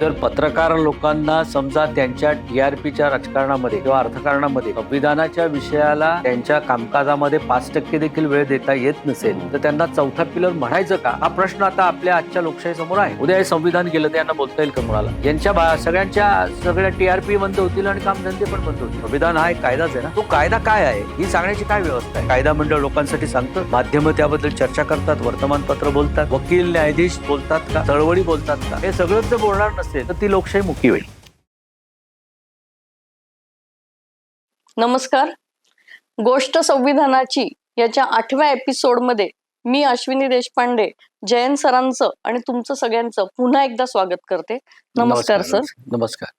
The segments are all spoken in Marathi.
जर पत्रकार लोकांना समजा त्यांच्या टी आर पीच्या राजकारणामध्ये किंवा अर्थकारणामध्ये संविधानाच्या विषयाला त्यांच्या कामकाजामध्ये पाच टक्के देखील वेळ देता येत नसेल तर त्यांना चौथा पिलर म्हणायचं का? हा प्रश्न आता आपल्या आजच्या लोकशाही समोर आहे. उद्या हे संविधान गेलं तर यांना बोलता येईल का मुळाला यांच्या बा- सगळ्यांच्या सगळ्या टी आर पी बंद होतील आणि कामधंदे पण बंद होतील. संविधान हा एक कायदाच आहे ना? तो कायदा काय आहे? ही सांगण्याची काय व्यवस्था आहे? कायदा मंडळ लोकांसाठी सांगतं? माध्यम त्याबद्दल चर्चा करतात? वर्तमानपत्र बोलतात? वकील न्यायाधीश बोलतात का? चळवळी बोलतात का? हे सगळं बोलणार नसतं नसेल तर ती लोकशाही मुकी होईल. नमस्कार. गोष्ट संविधानाची याच्या आठव्या एपिसोडमध्ये मी अश्विनी देशपांडे जयंत सरांचं आणि तुमचं सगळ्यांचं पुन्हा एकदा स्वागत करते. नमस्कार सर. नमस्कार.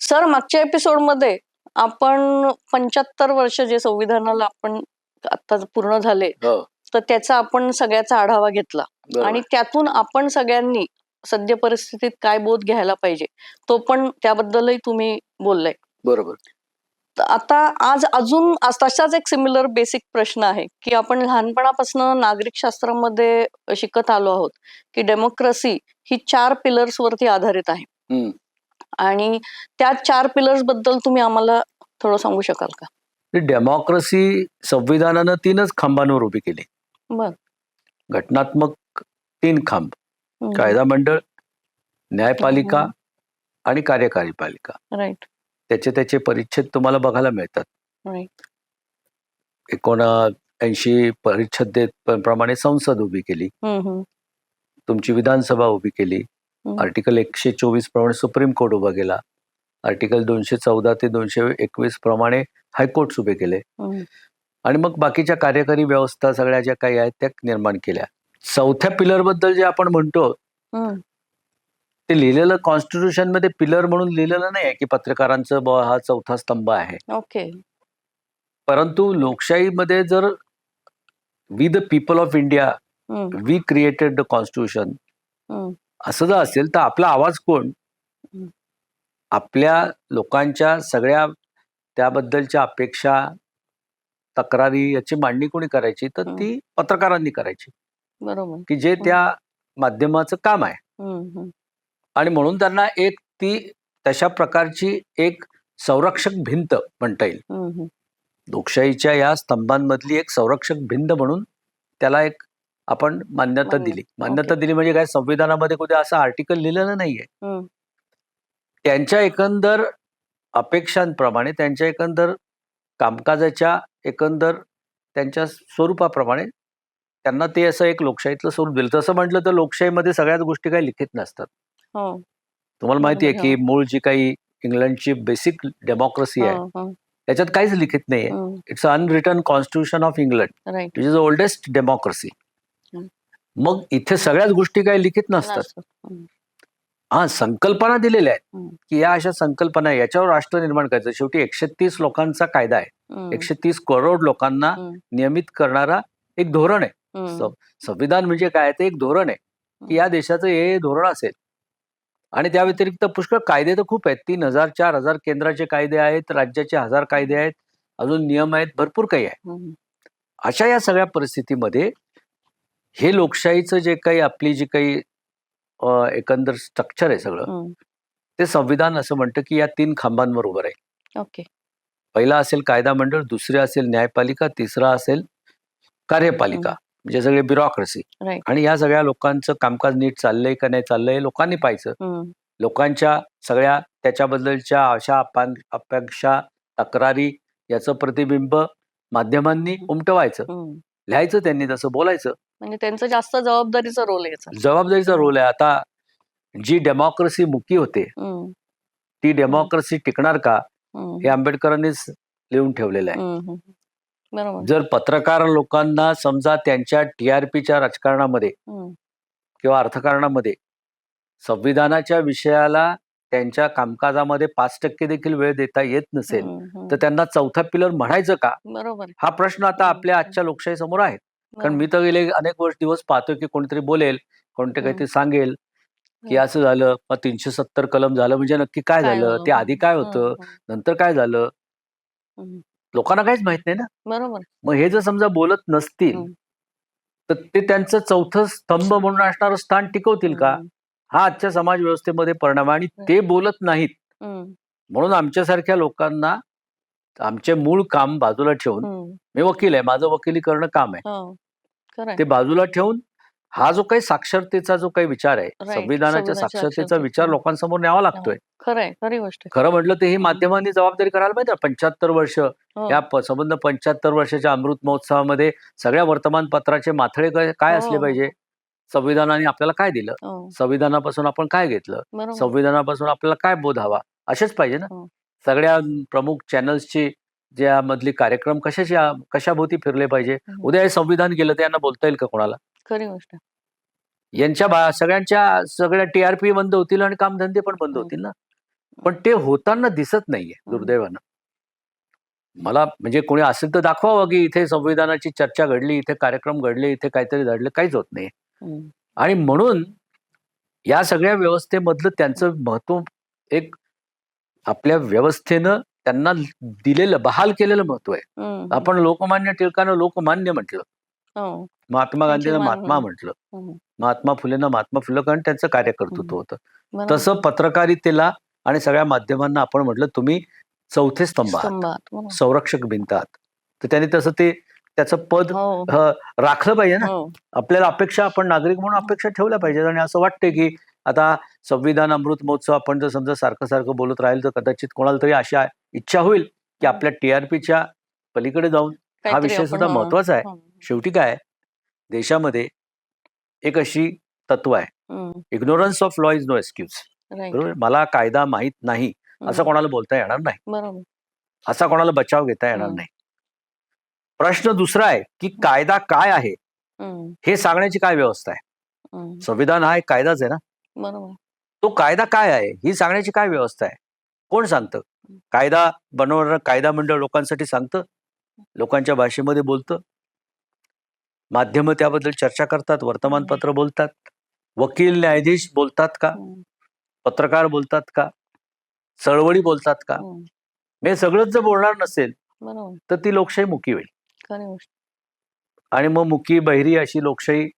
सर मागच्या एपिसोडमध्ये आपण पंच्याहत्तर वर्ष जे संविधानाला आपण आता पूर्ण झाले हो. तर त्याचा आपण सगळ्याचा आढावा घेतला. आणि त्यातून आपण सगळ्यांनी सद्य परिस्थितीत काय बोध घ्यायला पाहिजे? तो पण त्याबद्दलही तुम्ही बोललाय. बरोबर. आता आज अजून तसाच एक सिमिलर बेसिक प्रश्न आहे की आपण लहानपणापासून नागरिक शास्त्रामध्ये शिकत आलो आहोत की डेमोक्रेसी ही चार पिलर्स वरती आधारित आहे. आणि त्या चार पिलर्सबद्दल तुम्ही आम्हाला थोडं सांगू शकाल का? डेमोक्रेसी संविधानानं तीनच खांबांवर उभी केली. बर. घटनात्मक तीन खांब. कायदा मंडळ न्यायपालिका आणि कार्यकारी पालिका. राईट. त्याचे त्याचे परिच्छेद तुम्हाला बघायला मिळतात. राईट. एकोणा ऐंशी परिच्छेद प्रमाणे संसद उभी केली. तुमची विधानसभा उभी केली. आर्टिकल एकशे चोवीस प्रमाणे सुप्रीम कोर्ट उभा केला. आर्टिकल दोनशे चौदा ते दोनशे एकवीस प्रमाणे हायकोर्ट उभे केले. आणि मग बाकीच्या कार्यकारी व्यवस्था सगळ्या ज्या काही आहेत त्या निर्माण केल्या. चौथ्या पिलरबद्दल जे आपण म्हणतो. ते लिहिलेलं कॉन्स्टिट्यूशनमध्ये पिलर म्हणून लिहिलेलं नाही आहे की पत्रकारांचं बुवा हा चौथा स्तंभ आहे. ओके. परंतु लोकशाहीमध्ये जर we the people of India we created the constitution. असं जर असेल तर आपला आवाज कोण. आपल्या लोकांच्या सगळ्या त्याबद्दलच्या अपेक्षा तक्रारी याची मांडणी कोणी करायची? तर ती पत्रकारांनी करायची. बरोबर की जे त्या माध्यमाचं काम आहे. आणि म्हणून त्यांना एक ती तशा प्रकारची एक संरक्षक भिंत म्हणता येईल. लोकशाहीच्या या स्तंभांमधली एक संरक्षक भिंत म्हणून त्याला एक आपण मान्यता मान्य- दिली मान्यता. दिली म्हणजे काय संविधानामध्ये कुठे असं आर्टिकल लिहिलेलं नाहीये. त्यांच्या एकंदर अपेक्षांप्रमाणे त्यांच्या एकंदर कामकाजाच्या एकंदर त्यांच्या स्वरूपाप्रमाणे त्यांना ते असं एक लोकशाहीतलं स्वरूप दिलं तसं म्हटलं तर लोकशाहीमध्ये सगळ्याच गोष्टी काही लिखित नसतात हो तुम्हाला माहिती आहे की मूळ जी काही इंग्लंडची बेसिक डेमोक्रेसी आहे हो, हो. त्याच्यात काहीच लिखित नाहीये. It's unwritten constitution of England which is oldest democracy. मग इथे सगळ्याच गोष्टी काही लिखित नसतात. हा संकल्पना दिलेल्या आहेत. की या अशा संकल्पना याच्यावर राष्ट्र निर्माण करायचं शेवटी एकशे तीस लोकांचा कायदा आहे. एकशे तीस करोड लोकांना. नियमित करणारा एक धोरण आहे हम्म. संविधान म्हणजे काय? ते एक धोरण आहे की या देशाचं हे हे धोरण असेल. आणि त्या व्यतिरिक्त पुष्कळ कायदे तर खूप आहेत. तीन हजार चार हजार केंद्राचे कायदे आहेत राज्याचे हजार कायदे आहेत अजून नियम आहेत भरपूर काही आहे. हम्म. अशा या सगळ्या परिस्थितीमध्ये हे लोकशाहीचं जे काही आपली जी काही अ, एकंदर स्ट्रक्चर आहे सगळं हम्म. ते संविधान असं म्हणतं की या तीन खांबांवर उभं राहील. ओके. पहिला असेल कायदा मंडळ दुसरे असेल न्यायपालिका तिसरा असेल कार्यपालिका. म्हणजे सगळे ब्युरोक्रेसी Right. आणि या सगळ्या लोकांचं कामकाज नीट चाललंय का नाही चाललंय हे लोकांनी पाहायचं हम्म. लोकांच्या सगळ्या त्याच्याबद्दलच्या आशा अपां अपेक्षा तक्रारी याचं प्रतिबिंब माध्यमांनी उमटवायचं हम्म. लिहायचं त्यांनी तसं बोलायचं म्हणजे त्यांचं जास्त जबाबदारीचा रोल आहे याचा जबाबदारीचा रोल आहे आता जी डेमोक्रेसी मुकी होते हम्म. ती डेमोक्रेसी टिकणार का हम्म. हे आंबेडकरांनीच लिहून ठेवलेलं आहे हम्म. हम्म. जर पत्रकार लोकांना समजा त्यांच्या टीआरपीच्या राजकारणामध्ये. किंवा अर्थकारणामध्ये संविधानाच्या विषयाला त्यांच्या कामकाजामध्ये पाच टक्के देखील वेळ देता येत नसेल. तर त्यांना चौथा पिलर म्हणायचं का बरोबर. हा प्रश्न आता आपल्या आजच्या लोकशाही समोर आहे कारण मी तर गेले अनेक वर्ष दिवस पाहतोय की कोणतरी बोलेल कोणते काहीतरी सांगेल की. असं झालं मग तीनशे सत्तर कलम झालं म्हणजे नक्की काय झालं? ते आधी काय. होतं. नंतर काय झालं. लोकांना काहीच माहीत नाही ना. बरोबर. मग हे जर समजा बोलत नसतील. तर ते त्यांचं चौथं स्तंभ म्हणून असणारं स्थान टिकवतील का. हा आजच्या समाज व्यवस्थेमध्ये परिणाम आहे आणि ते बोलत नाहीत. म्हणून आमच्यासारख्या लोकांना आमचे मूळ काम बाजूला ठेवून मी वकील आहे माझं वकिली करणं काम आहे. हो, खरंय. ते बाजूला ठेवून हा जो काही साक्षरतेचा जो काही विचार आहे Right. संविधानाच्या संविधानाच्या साक्षरतेचा साक्षरतेचा. विचार लोकांसमोर न्यावा लागतोय. खरंय खरी गोष्ट आहे. खरं म्हटलं तर ही माध्यमांनी जबाबदारी करायला पाहिजे पंच्याहत्तर वर्ष हो, या प- संबंध पंच्याहत्तर वर्षाच्या अमृत महोत्सवामध्ये सगळ्या वर्तमानपत्राचे माथळे काय- काय असले हो. पाहिजे? संविधानाने आपल्याला काय दिलं? हो, संविधानापासून आपण काय घेतलं? बरोबर. संविधानापासून आपल्याला काय बोध हवा? असेच पाहिजे ना. हो. सगळ्या प्रमुख चॅनल्सची ज्यामधली कार्यक्रम कशाची कशाभोवती फिरले पाहिजे? हम्म. उद्या हे संविधान गेलं तर यांना बोलता येईल का कोणाला? खरी गोष्ट. यांच्या सगळ्यांच्या सगळ्या टीआरपी बंद होतील आणि कामधंदे पण बंद हम्म. होतील ना? पण ते होताना दिसत नाहीये हम्म. दुर्दैवानं. मला म्हणजे कोणी असेल तर दाखवावं की इथे संविधानाची चर्चा घडली इथे कार्यक्रम घडले इथे काहीतरी घडलं काहीच होत नाही हम्म, आणि म्हणून या सगळ्या व्यवस्थेमधलं त्यांचं महत्त्व एक आपल्या व्यवस्थेनं त्यांना दिलेलं बहाल केलेलं महत्त्व आहे. आपण लोकमान्य टिळकानं लोकमान्य म्हटलं. हो, महात्मा त्यांची गांधीनं मान- महात्मा म्हटलं. हम्म, महात्मा फुलेनं महात्मा फुलं कारण त्यांचं कार्यकर्तृत्व हम्म. होतं. बरोबर. तसं पत्रकारितेला आणि सगळ्या माध्यमांना आपण म्हटलं तुम्ही चौथे स्तंभ आहात. संरक्षक भिंत आहात. तर त्यांनी तसं ते त्याचं पद हो, अ, राखलं पाहिजे ना. हो, आपल्याला अपेक्षा आपण नागरिक म्हणून अपेक्षा ठेवल्या पाहिजेत आणि असं वाटतंय की आता संविधान अमृत महोत्सव आपण जर समजा सारखं सारखं बोलत राहील तर कदाचित कोणाला तरी अशी इच्छा होईल की आपल्या टीआरपीच्या पलीकडे जाऊन हा काहीतरी विषय आपण, सुद्धा हो, महत्त्वाचा आहे. हो, शेवटी काय? देशामध्ये एक अशी तत्व आहे. Ignorance of law is no excuse. बरोबर? मला कायदा माहीत नाही. असं कोणाला बोलता येणार नाही. असा कोणाला बचाव घेता येणार. नाही. प्रश्न दुसरा आहे की कायदा काय आहे? हे सांगण्याची काय व्यवस्था आहे? संविधान हा एक कायदाच आहे ना? तो कायदा काय आहे? ही सांगण्याची काय व्यवस्था आहे? कोण सांगतं? कायदा बनवणारं कायदा मंडळ लोकांसाठी सांगतं? लोकांच्या भाषेमध्ये बोलतं? माध्यमं त्याबद्दल चर्चा करतात वर्तमानपत्र बोलतात वकील न्यायाधीश बोलतात का? हम्म, पत्रकार बोलतात का? चळवळी बोलतात का? हम्म, हे सगळंच जर बोलणार नसेल तर ती लोकशाही मुकी होईल. आणि मग मुकी बहिरी अशी लोकशाही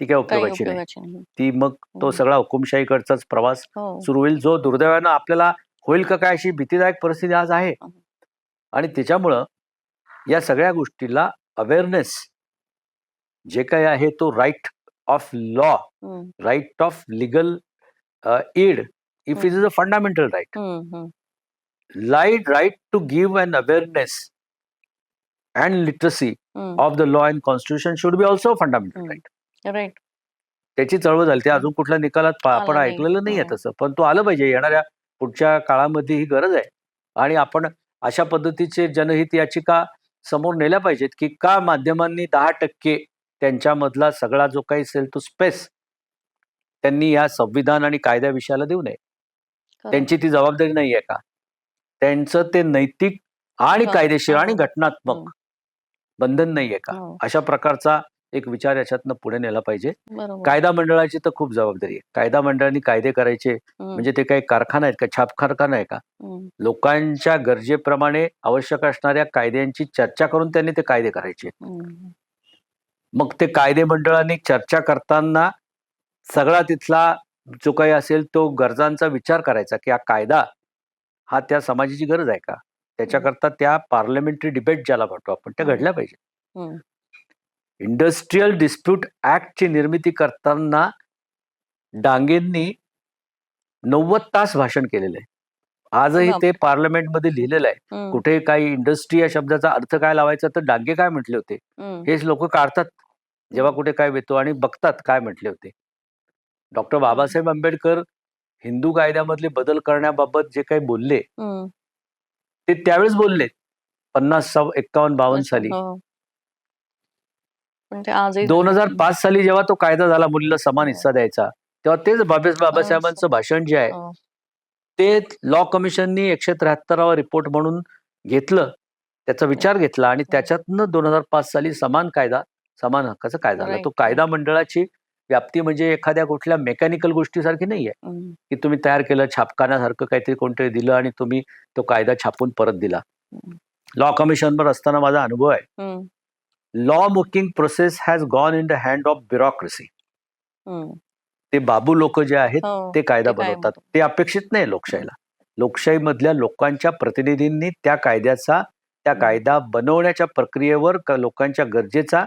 ती काय उपयोगाची नाही. ती मग तो हम्म. सगळा हुकुमशाहीकडचाच प्रवास हो. सुरू होईल जो दुर्दैवानं आपल्याला होईल का काय अशी भीतीदायक परिस्थिती आज आहे. हं. आणि त्याच्यामुळं या सगळ्या गोष्टीला अवेअरनेस जे काही आहे तो right of law hmm, right of legal aid if is is a fundamental right hmm, hmm, light right to give an awareness and literacy hmm, of the law and constitution should be also fundamental. Right right. त्याची चळवळ झाली. ते अजून कुठल्या निकालात पा- आपण नाही. ऐकलेलं नाहीये हो. तसं. पण तो आलं पाहिजे. येणाऱ्या पुढच्या काळामध्ये ही गरज आहे. आणि आपण अशा पद्धतीचे जनहित याचिका समोर नेल्या पाहिजेत की का माध्यमांनी दहा टक्के त्यांच्यामधला सगळा जो काही असेल तो स्पेस त्यांनी या संविधान आणि कायद्या विषयाला देऊ नये. त्यांची ती जबाबदारी नाही आहे का? त्यांचं ते नैतिक आणि हा, कायदेशीर हा. आणि घटनात्मक हम्म. बंधन नाही आहे का? हो, अशा प्रकारचा एक विचार याच्यातनं पुढे नेला पाहिजे. कायदा मंडळाची तर खूप जबाबदारी आहे. कायदा मंडळाने कायदे करायचे. म्हणजे ते काही कारखाना आहेत का? छाप कारखाना आहे का? लोकांच्या गरजेप्रमाणे आवश्यक असणाऱ्या कायद्यांची चर्चा करून त्यांनी ते कायदे करायचे. मग ते कायदे मंडळाने चर्चा करताना सगळा तिथला जो काही असेल तो गरजांचा विचार करायचा की हा कायदा हा त्या समाजाची गरज आहे का? त्याच्याकरता त्या पार्लमेंटरी डिबेट ज्याला म्हणतो आपण त्या. घडल्या पाहिजे. इंडस्ट्रीयल डिस्प्यूट ऍक्टची निर्मिती करताना डांगेंनी नव्वद तास भाषण केलेलं आहे. आजही ते पार्लमेंटमध्ये लिहिलेलं आहे. कुठे काही इंडस्ट्री या शब्दाचा अर्थ काय लावायचा तर डांगे काय म्हटले होते? हेच लोक काढतात. जेव्हा कुठे काय येतो आणि बघतात काय म्हटले होते. डॉक्टर बाबासाहेब आंबेडकर हिंदू कायद्यामधले बदल करण्याबाबत जे काही बोलले ते त्यावेळेस बोलले. पन्नास एक्कावन्न बावन्न साली. हो. दोन हजार पाच साली जेव्हा तो कायदा झाला मुलीला समान. हिस्सा द्यायचा तेव्हा तेच बाबेस बाबासाहेबांचं भाषण जे आहे हो, ते लॉ कमिशननी एकशे त्र्याहत्तरावा रिपोर्ट म्हणून घेतलं त्याचा विचार घेतला आणि त्याच्यातनं दोन हजार पाच साली समान कायदा समान हक्काचा कायदा आला. तो कायदा मंडळाची व्याप्ती म्हणजे एखाद्या कुठल्या मेकॅनिकल गोष्टीसारखी नाहीये. हम्म, की तुम्ही तयार केलं छापखान्यासारखं काहीतरी कोणतरी दिलं आणि तुम्ही तो कायदा छापून परत दिला. लॉ कमिशनवर असताना माझा अनुभव आहे. Law making process has gone in the hand of bureaucracy ते बाबू लोक जे आहेत हो, ते कायदा बनवतात ते अपेक्षित नाही लोकशाहीला लोकशाहीमधल्या लोकांच्या प्रतिनिधींनी त्या कायद्याचा त्या. कायदा बनवण्याच्या प्रक्रियेवर लोकांच्या गरजेचा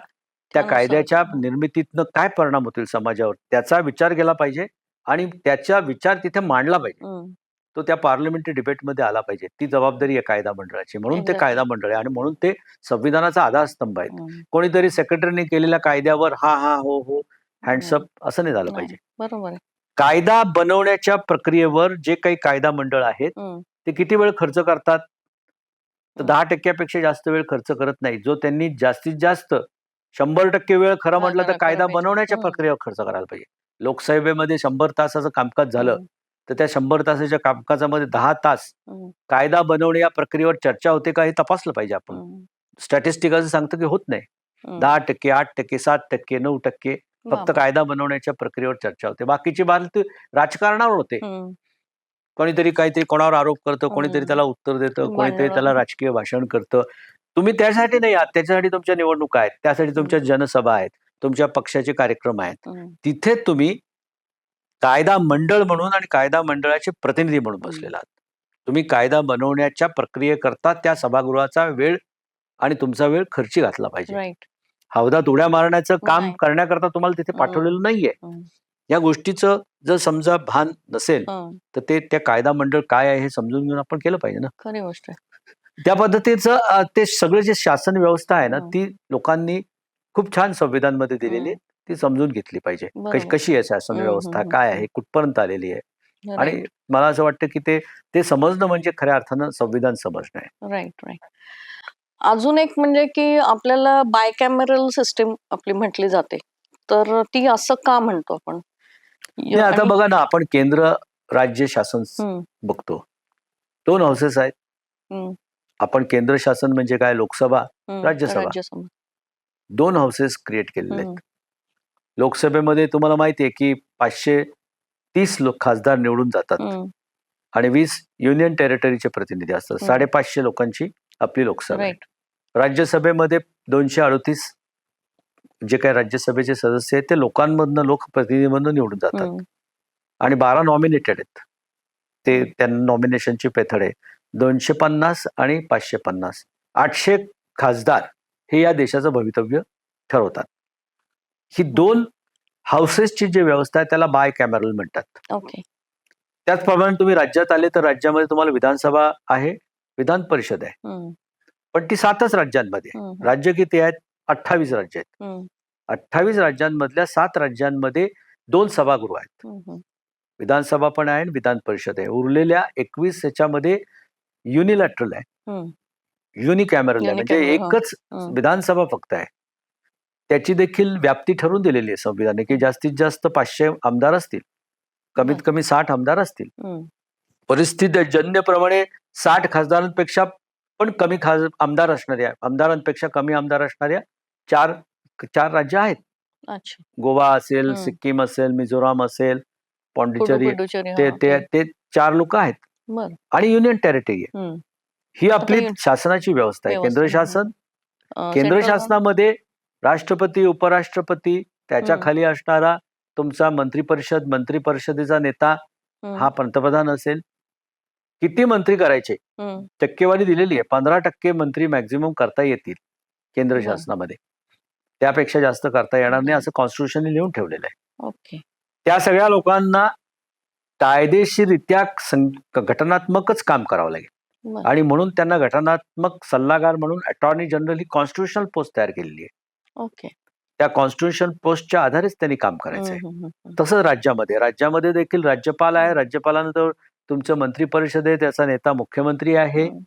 त्या. कायद्याच्या निर्मितीतनं काय परिणाम होतील समाजावर त्याचा विचार केला पाहिजे आणि त्याचा विचार तिथे मांडला पाहिजे. तो त्या पार्लमेंटरी डिबेटमध्ये आला पाहिजे ती जबाबदारी आहे कायदा मंडळाची म्हणून ते. कायदा मंडळ आहे आणि म्हणून ते संविधानाचा आधारस्तंभ आहेत. कोणीतरी सेक्रेटरीने केलेल्या कायद्यावर हा हा हो हो हँडसअप असं नाही झालं पाहिजे बरोबर कायदा बनवण्याच्या प्रक्रियेवर जे काही कायदा मंडळ आहेत. ते किती वेळ खर्च करतात तर. दहा टक्क्यापेक्षा जास्त वेळ खर्च करत नाही जो त्यांनी जास्तीत जास्त शंभर टक्के वेळ खरं म्हटलं तर कायदा. बनवण्याच्या. प्रक्रियेवर खर्च करायला पाहिजे लोकसभेमध्ये शंभर तासाचं कामकाज झालं. तर त्या शंभर तासाच्या कामकाजामध्ये दहा तास. कायदा बनवणे या प्रक्रियेवर चर्चा होते का हे तपासलं पाहिजे आपण. स्टॅटिस्टिक असं सांगतं की होत नाही. दहा टक्के आठ टक्के सात टक्के नऊ टक्के फक्त. कायदा बनवण्याच्या प्रक्रियेवर चर्चा होते. बाकीची बात राजकारणावर होते. कोणीतरी काहीतरी कोणावर आरोप करतं कोणीतरी हम्म. त्याला उत्तर देतं कोणीतरी. त्याला राजकीय भाषण करतं. तुम्ही त्यासाठी नाही आहात. त्याच्यासाठी तुमच्या निवडणुका आहेत. त्यासाठी तुमच्या जनसभा आहेत. तुमच्या पक्षाचे कार्यक्रम आहेत. तिथे तुम्ही कायदा मंडळ म्हणून आणि कायदा मंडळाचे प्रतिनिधी म्हणून बसलेला आहात. तुम्ही कायदा बनवण्याच्या प्रक्रियेकरता त्या सभागृहाचा वेळ आणि तुमचा वेळ खर्ची घातला पाहिजे. हौदात उड्या मारण्याचं काम नाही. करण्याकरता तुम्हाला तिथे हम्म. पाठवलेलं नाहीये हम्म. या गोष्टीचं जर समजा भान नसेल. तर ते त्या कायदा मंडळ काय आहे हे समजून घेऊन आपण केलं पाहिजे ना खरी गोष्ट त्या पद्धतीचं ते सगळं जे शासन व्यवस्था आहे ना हं. ती लोकांनी खूप छान संविधानमध्ये दिलेली आहे. ती समजून घेतली पाहिजे कशी आहे शासन हं, हं, व्यवस्था हं, काय हं. आहे कुठपर्यंत आलेली आहे. आणि मला असं वाटतं की ते ते समजणं म्हणजे खऱ्या अर्थानं संविधान समजणं आहे राईट राईट अजून एक म्हणजे की आपल्याला बायकॅमेरल सिस्टीम आपली म्हटली जाते. तर ती असं का म्हणतो आपण? आता बघा ना आपण केंद्र राज्य शासन बघतो. दोन हाऊसेस आहेत. आपण केंद्र शासन म्हणजे काय? लोकसभा राज्यसभा. दोन हाऊसेस क्रिएट केलेले आहेत. लोकसभेमध्ये तुम्हाला माहिती आहे की पाचशे तीस लोक खासदार निवडून जातात. आणि वीस युनियन टेरिटरीचे प्रतिनिधी असतात. साडेपाचशे लोकांची आपली लोकसभा राज्यसभेमध्ये दोनशे अडतीस जे काही राज्यसभेचे सदस्य आहेत ते लोकांमधनं लोकप्रतिनिधीमधनं निवडून जातात. आणि बारा नॉमिनेटेड आहेत. ते त्यांना नॉमिनेशनची पेथड आहे. दोनशे पन्नास आणि पाचशे पन्नास. आठशे खासदार हे या देशाचं भवितव्य ठरवतात. ही दोन हाऊसेसची जी व्यवस्था आहे त्याला बाय कॅमेरल म्हणतात. ओके त्याचप्रमाणे तुम्ही राज्यात आले तर राज्यामध्ये तुम्हाला विधानसभा आहे विधान परिषद आहे पण ती सातच राज्यांमध्ये राज्य किती आहेत? अठ्ठावीस राज्य आहेत. अठ्ठावीस राज्यांमधल्या सात राज्यांमध्ये दोन सभागृह आहेत. विधानसभा पण आहे आणि विधान परिषद आहे. उरलेल्या एकवीस ह्याच्यामध्ये युनिलॅटरल आहे. युनिकॅमेरल आहे. म्हणजे. एकच. विधानसभा फक्त आहे. त्याची देखील व्याप्ती ठरवून दिलेली आहे संविधानाने की जास्तीत जास्त पाचशे आमदार असतील. कमीत. कमी साठ आमदार असतील. परिस्थिती जन्यप्रमाणे साठ खासदारांपेक्षा पण कमी खास आमदार असणाऱ्या आमदारांपेक्षा कमी आमदार असणाऱ्या चार चार राज्य आहेत गोवा असेल. सिक्कीम असेल मिझोराम असेल पॉंडिचेरी ते ते. ते चार लोक आहेत आणि युनियन टेरिटरी आहे. ही आपली शासनाची व्यवस्था आहे केंद्र. शासन केंद्र शासनामध्ये राष्ट्रपती उपराष्ट्रपती त्याच्या. खाली असणारा तुमचा मंत्रिपरिषद मंत्रिपरिषदेचा नेता हा पंतप्रधान असेल किती मंत्री करायचे? टक्केवारी दिलेली आहे. पंधरा टक्के मंत्री मॅक्झिमम करता येतील केंद्र. शासनामध्ये. त्यापेक्षा जास्त करता येणार नाही. असं कॉन्स्टिट्यूशनने लिहून ठेवलेलं आहे. त्या सगळ्या लोकांना कायदेशीररित्या सं- घटनात्मकच काम करावं लागेल. आणि म्हणून त्यांना घटनात्मक सल्लागार म्हणून अटॉर्नी जनरल ही कॉन्स्टिट्युशनल पोस्ट तयार केलेली आहे. ओके. त्या कॉन्स्टिट्युशन पोस्टच्या आधारेच त्यांनी काम करायचं आहे. तसंच राज्यामध्ये. राज्यामध्ये देखील राज्यपाल आहे. राज्यपालानंतर तुमचं मंत्रिपरिषद आहे त्याचा नेता मुख्यमंत्री आहे हम्म.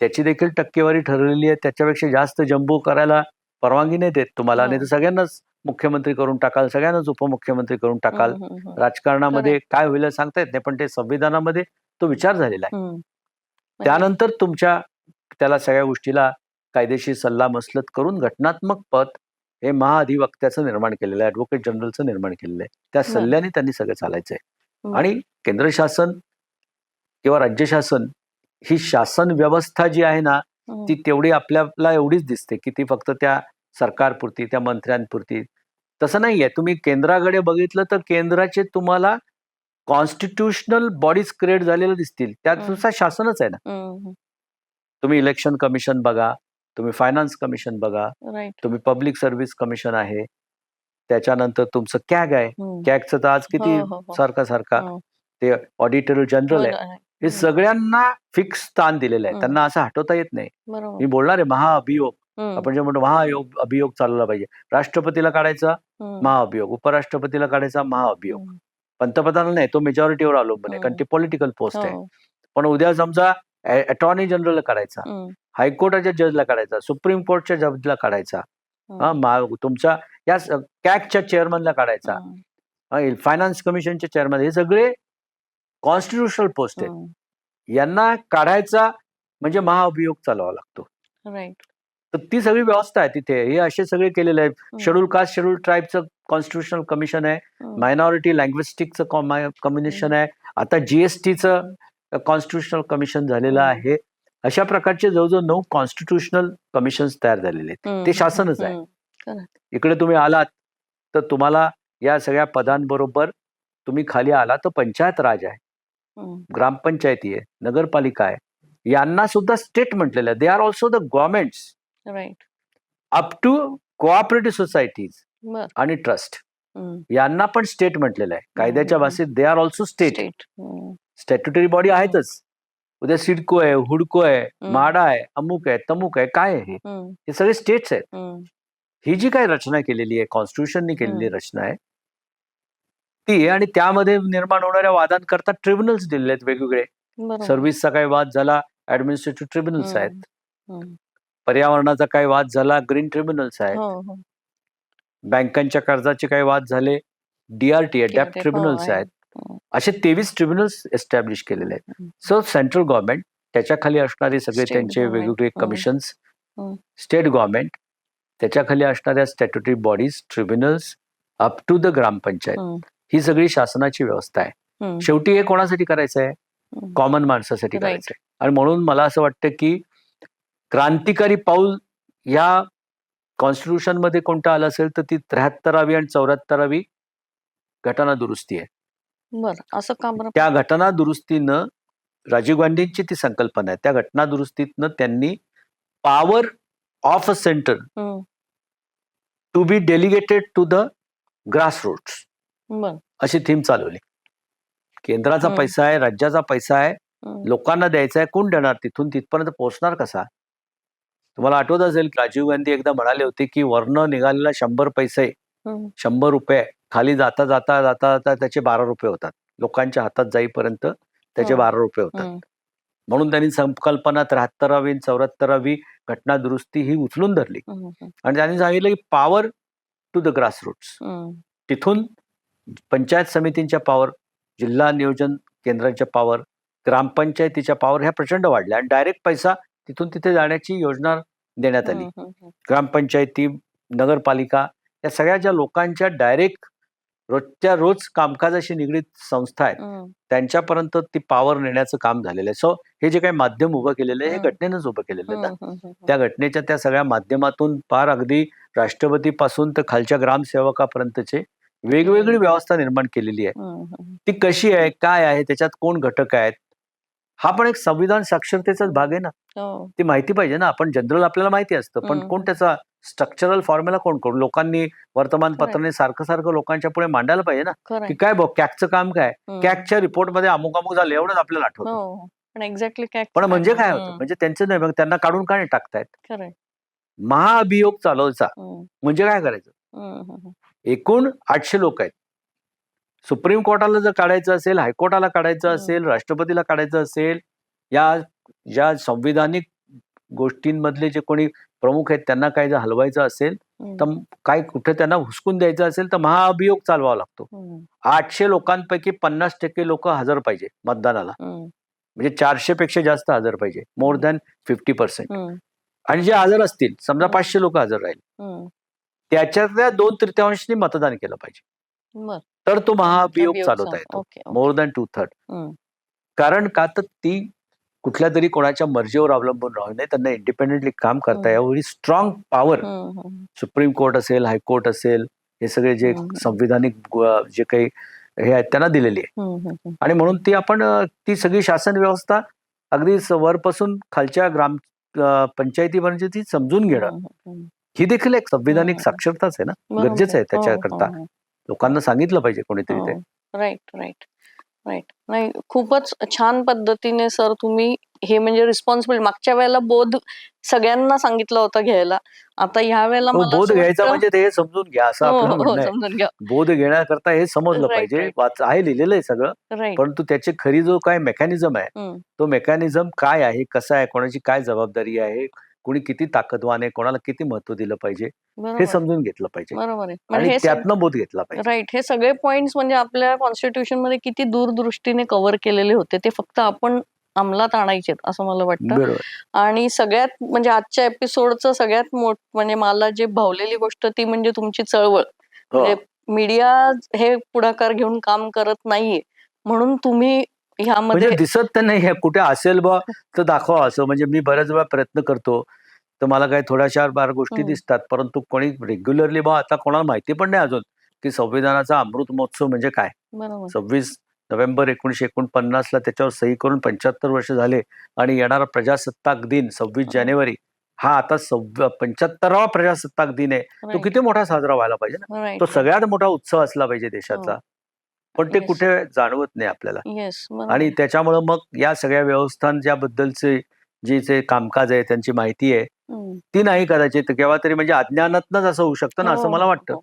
त्याची देखील टक्केवारी ठरलेली आहे त्याच्यापेक्षा जास्त जम्बो करायला परवानगी नाही देत तुम्हाला हो. नाही तर सगळ्यांनाच मुख्यमंत्री करून टाकाल सगळ्यांनाच उपमुख्यमंत्री करून टाकाल हम्म. राजकारणामध्ये काय होईल हे सांगता येत नाही पण ते संविधानामध्ये तो विचार झालेला आहे. म्हणजे- त्यानंतर तुमच्या त्याला सगळ्या गोष्टीला कायदेशीर सल्ला मसलत करून घटनात्मक पद हे महाअधिवक्त्याचं निर्माण केलेलं आहे ऍडव्होकेट जनरलचं निर्माण केलेलं आहे त्या. सल्ल्याने त्यांनी सगळं चालायचं आहे. आणि केंद्र शासन किंवा राज्य शासन ही शासन व्यवस्था जी आहे ना हम्म. ती तेवढी आपल्याला एवढीच दिसते की ती फक्त त्या सरकारपुरती त्या मंत्र्यांपुरती. तसं नाहीये. तुम्ही केंद्राकडे बघितलं तर केंद्राचे तुम्हाला कॉन्स्टिट्युशनल बॉडीज क्रिएट झालेले दिसतील. त्यानुसार शासनच आहे ना. तुम्ही इलेक्शन कमिशन बघा तुम्ही फायनान्स कमिशन बघा तुम्ही पब्लिक सर्व्हिस कमिशन आहे. त्याच्यानंतर तुमचं कॅग आहे. हम्म. कॅगचं तर आज किती हो, हो, हो. सारखा सारखा हो. ते ऑडिटर जनरल आहे. हे हम्म. सगळ्यांना फिक्स स्थान दिलेलं आहे. हम्म. त्यांना असं हटवता येत नाही. बरोबर. मी बोलणार आहे महाअभियोग. हम्म, आपण जे म्हणतो महायोग अभियोग चालवला पाहिजे. राष्ट्रपतीला काढायचा हम्म, महाअभियोग. उपराष्ट्रपतीला काढायचा महाअभियोग. हम्म. पंतप्रधानाला नाही तो मेजॉरिटीवर अवलंबून आहे कारण. ते पॉलिटिकल पोस्ट आहे. हो, पण उद्या समजा अटॉर्नी जनरलला काढायचा. हम्म, हायकोर्टाच्या जजला काढायचा. सुप्रीम कोर्टच्या जजला काढायचा. हा. मा- तुमच्या या कॅगच्या चेअरमनला काढायचा. फायनान्स कमिशनचे चेअरमन हे सगळे कॉन्स्टिट्युशनल पोस्ट आहेत. हम्म. यांना काढायचा म्हणजे महाअभियोग चालवावा लागतो. राईट. तर ती सगळी व्यवस्था आहे तिथे. हे असे सगळे केलेले आहे हम्म, शेड्यूल कास्ट शेड्यूल ट्राईबचं कॉन्स्टिट्युशनल कमिशन आहे. मायनॉरिटी लँग्विस्टिकचं कमिशन आहे. आता जीएसटीचं कॉन्स्टिट्युशनल कमिशन झालेलं हम्म. आहे. अशा प्रकारचे जवळजवळ नऊ कॉन्स्टिट्युशनल कमिशन्स तयार झालेले आहेत. ते शासनच आहे. इकडे तुम्ही आलात तर तुम्हाला या सगळ्या पदांबरोबर तुम्ही खाली आला तर पंचायत राज आहे. ग्रामपंचायती आहे नगरपालिका आहे. यांना सुद्धा स्टेट म्हटलेलं आहे. They are also the governments right up to cooperative societies आणि ट्रस्ट यांना पण स्टेट म्हटलेलं आहे. कायद्याच्या. भाषेत they are also state statutory body आहेतच. उद्या सिडको आहे हुडको आहे. माडा आहे अमुक आहे तमुक आहे काय आहे हे? हे सगळे स्टेट्स आहेत ही जी काही रचना केलेली आहे कॉन्स्टिट्युशननी केलेली. रचना आहे ती आणि त्यामध्ये निर्माण होणाऱ्या वादांकरता ट्रिब्युनल्स दिलेले आहेत वेगवेगळे सर्व्हिसचा काही वाद झाला ऍडमिनिस्ट्रेटिव्ह ट्रिब्युनल्स आहेत पर्यावरणाचा काही वाद झाला ग्रीन ट्रिब्युनल्स आहेत हो हो बँकांच्या कर्जाचे काही वाद झाले डीआरटी आहे डेप्ट हो, ट्रिब्युनल्स आहे. आहेत. असे तेवीस ट्रिब्युनल्स एस्टॅब्लिश केलेले आहेत. सो सेंट्रल गव्हर्नमेंट त्याच्याखाली असणारे सगळे त्यांचे वेगवेगळे. कमिशन्स. स्टेट गव्हर्नमेंट त्याच्याखाली असणाऱ्या statutory bodies tribunals up to the gram panchayat hmm, ही सगळी शासनाची व्यवस्था आहे शेवटी हे कोणासाठी करायचं आहे. कॉमन माणसासाठी. करायचं आहे आणि म्हणून मला असं वाटतं की क्रांतिकारी पाऊल या कॉन्स्टिट्यूशनमध्ये कोणतं आलं असेल तर ती त्र्याहत्तरावी आणि चौऱ्याहत्तरावी घटना दुरुस्ती आहे बर असं का बरं? त्या घटना दुरुस्तीनं राजीव गांधींची ती संकल्पना आहे. त्या घटना दुरुस्तीतनं त्यांनी power of a centre hmm, to be delegated to the grass roots बर. अशी थीम चालवली. केंद्राचा हम्म. पैसा आहे राज्याचा पैसा आहे हम्म, लोकांना द्यायचा आहे कोण देणार तिथून? तिथपर्यंत पोहोचणार कसा? तुम्हाला आठवत असेल की राजीव गांधी एकदा म्हणाले होते की वर्ण निघालेला शंभर पैसे हम्म, शंभर रुपये खाली जाता जाता जाता जाता त्याचे बारा रुपये होतात. लोकांच्या हातात जाईपर्यंत त्याचे. बारा रुपये होतात. म्हणून त्यांनी संकल्पना त्र्याहत्तरावी चौऱ्याहत्तरावी घटना दुरुस्ती ही उचलून धरली. आणि त्यांनी सांगितलं की power to the grass roots hmm, तिथून पंचायत समितींच्या पॉवर जिल्हा नियोजन केंद्रांच्या पॉवर ग्रामपंचायतीच्या पॉवर ह्या प्रचंड वाढल्या आणि डायरेक्ट पैसा तिथून तिथे जाण्याची योजना देण्यात आली. ग्रामपंचायती नगरपालिका या सगळ्या ज्या लोकांच्या डायरेक्ट रोजच्या रोज कामकाजाशी निगडीत संस्था आहेत. त्यांच्यापर्यंत ती पॉवर नेण्याचं काम झालेलं आहे. सो हे जे काही माध्यम उभं केलेलं आहे हे. घटनेनंच उभं केलेलं आहे. त्या घटनेच्या त्या सगळ्या माध्यमातून फार अगदी राष्ट्रपतीपासून तर खालच्या ग्रामसेवकापर्यंतचे वेगवेगळी. व्यवस्था निर्माण केलेली आहे. ती कशी आहे काय आहे त्याच्यात कोण घटक आहेत? हा पण एक संविधान साक्षरतेचाच भाग आहे ना. हो. ती माहिती पाहिजे ना. आपण जनरल आपल्याला माहिती असतं. पण. कोण त्याचा स्ट्रक्चरल फॉर्म्युला कोण करू लोकांनी वर्तमानपत्राने सारखं सारखं लोकांच्या पुढे मांडायला पाहिजे ना. की. काय बघ कॅकचं काम काय. कॅकच्या रिपोर्टमध्ये अमुक अमुक झालं एवढंच आपल्याला आठवतं. हो. पण एक्झॅक्टली काय पण म्हणजे काय होतं? म्हणजे त्यांचं नाही मग त्यांना काढून का नाही टाकतायत? महाअभियोग चालवायचा. म्हणजे काय करायचं? एकूण आठशे लोक आहेत. सुप्रीम कोर्टाला जर काढायचं असेल हायकोर्टाला काढायचं. असेल राष्ट्रपतीला काढायचं असेल या ज्या संविधानिक गोष्टींमधले जे कोणी प्रमुख आहेत त्यांना काही जर हलवायचं असेल तर काय कुठे त्यांना हुसकून द्यायचं असेल तर महाअभियोग चालवावा लागतो. आठशे लोकांपैकी पन्नास टक्के लोक हजर पाहिजे मतदानाला. म्हणजे चारशे पेक्षा जास्त हजर पाहिजे मोर दॅन फिफ्टी पर्सेंट. आणि जे हजर असतील समजा. पाचशे लोक हजर राहील त्याच्यातल्या दोन तृतीयांशनी मतदान केलं पाहिजे. बर तर तो महाअभियोग अभियोग चालवता चाल- येतो okay okay. More than two third hmm, कारण का तर ती कुठल्या तरी कोणाच्या मर्जीवर अवलंबून राहू नये त्यांना इंडिपेंडेंटली काम करता हम्म. यावं स्ट्रॉंग पॉवर हम्म, हम्म, सुप्रीम कोर्ट असेल हायकोर्ट असेल हे सगळे जे हम्म. संविधानिक जे काही हे आहेत त्यांना दिलेली आहे हम्म, हम्म, हम्म. आणि म्हणून ती आपण अ, ती सगळी शासन व्यवस्था अगदी स- वरपासून खालच्या ग्राम अ, पंचायतीपर्यंत ती समजून घेणं हम्म, हम्म. ही देखील एक संविधानिक हम्म. साक्षरताच आहे ना बरोबर गरजेचं आहे हो, त्याच्याकरता हो, हो. लोकांना सांगितलं पाहिजे कोणीतरी ते. राईट राईट राईट नाही खूपच छान पद्धतीने सर तुम्ही हे म्हणजे रिस्पॉन्सिबल मागच्या वेळेला बोध सगळ्यांना सांगितलं होतं घ्यायला. आता ह्या वेळेला हो, बोध घ्यायचा म्हणजे ते समजून घ्या असं हो, आपलं हो, बोध घेण्याकरता हे समजलं पाहिजे आहे लिहिलेलं आहे सगळं. परंतु त्याची खरी जो काय मेकॅनिझम आहे तो मेकॅनिझम काय आहे कसा आहे कोणाची काय जबाबदारी आहे कोणी किती ताकदवान आहे कोणाला किती महत्त्व दिलं पाहिजे हे समजून घेतलं पाहिजे बरोबर आहे. म्हणजे आणि त्यातनं बोध घेतला पाहिजे. राईट हे सगळे पॉइंट्स म्हणजे आपल्या कॉन्स्टिट्यूशनमध्ये किती दूरदृष्टीने कव्हर केलेले होते ते फक्त आपण अंमलात आणायचे असं मला वाटतं. आणि सगळ्यात म्हणजे आजच्या एपिसोडचं सगळ्यात मोठ म्हणजे मला जे भावलेली गोष्ट ती म्हणजे तुमची चळवळ. हो. म्हणजे मीडिया हे पुढाकार घेऊन काम करत नाहीये म्हणून तुम्ही ह्यामध्ये म्हणजे दिसत तर नाही हे कुठे असेल बा तर दाखवा असं म्हणजे मी बऱ्याच वेळा प्रयत्न करतो तर मला काही थोड्याशा बार गोष्टी हम्म. दिसतात परंतु कोणी रेग्युलरली बा आता कोणाला माहिती पण नाही अजून की संविधानाचा अमृत महोत्सव म्हणजे काय बरोबर सव्वीस नोव्हेंबर एकोणीशे एकोणपन्नास ला त्याच्यावर सही करून पंच्याहत्तर वर्ष झाले आणि येणारा प्रजासत्ताक दिन सव्वीस हा. जानेवारी हा आता सव्व पंच्याहत्तरावा प्रजासत्ताक दिन आहे तो. किती मोठा साजरा व्हायला पाहिजे ना. तो सगळ्यात मोठा उत्सव असला पाहिजे देशाचा हो. पण ते Yes. कुठे जाणवत नाही आपल्याला येस आणि त्याच्यामुळं मग या सगळ्या व्यवस्थान ज्याबद्दलचे जे जे कामकाज आहे त्यांची माहिती आहे ती नाही कदाचित केव्हा तरी म्हणजे अज्ञानातनच असं होऊ शकतं ना असं मला वाटतं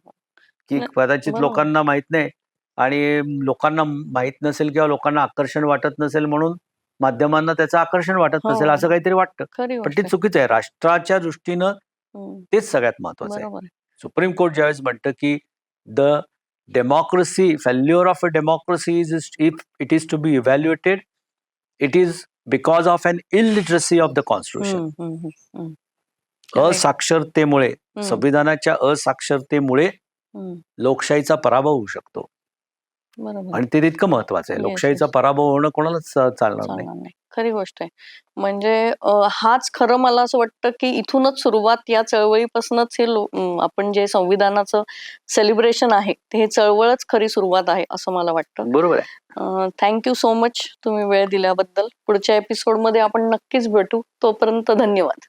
की नाही, कदाचित बरोबर. लोकांना माहीत नाही आणि लोकांना माहीत नसेल किंवा लोकांना आकर्षण वाटत नसेल म्हणून माध्यमांना त्याचं आकर्षण वाटत हो. नसेल असं काहीतरी वाटतं खरी पण गोष्ट ते आहे. चुकीचं आहे राष्ट्राच्या दृष्टीनं हम्म, तेच सगळ्यात महत्वाचं आहे बरोबर आहे. सुप्रीम कोर्ट ज्यावेळेस म्हणतं की the Democracy failure of a democracy is if it is to be evaluated it is because of an illiteracy of the constitution hmm, hmm, hmm, हम्म. Correct. असाक्षरतेमुळे हम्म, संविधानाच्या असाक्षरतेमुळे हम्म, लोकशाहीचा पराभव होऊ शकतो बरोबर. आणि ते तितकं महत्वाचं आहे. Yes, लोकशाहीचा yes. पराभव होणं कोणालाच अ, चालणार नाही. चालणार नाही. खरी गोष्ट आहे. म्हणजे अ, हाच खरं मला असं वाटतं की इथूनच सुरुवात या चळवळीपासूनच हे लो- अं, आपण जे संविधानाचं सेलिब्रेशन आहे ते हे चळवळच खरी सुरुवात आहे असं मला वाटतं. बरोबर आहे. थँक्यू सो मच तुम्ही वेळ दिल्याबद्दल. पुढच्या एपिसोडमध्ये आपण नक्कीच भेटू. तोपर्यंत धन्यवाद.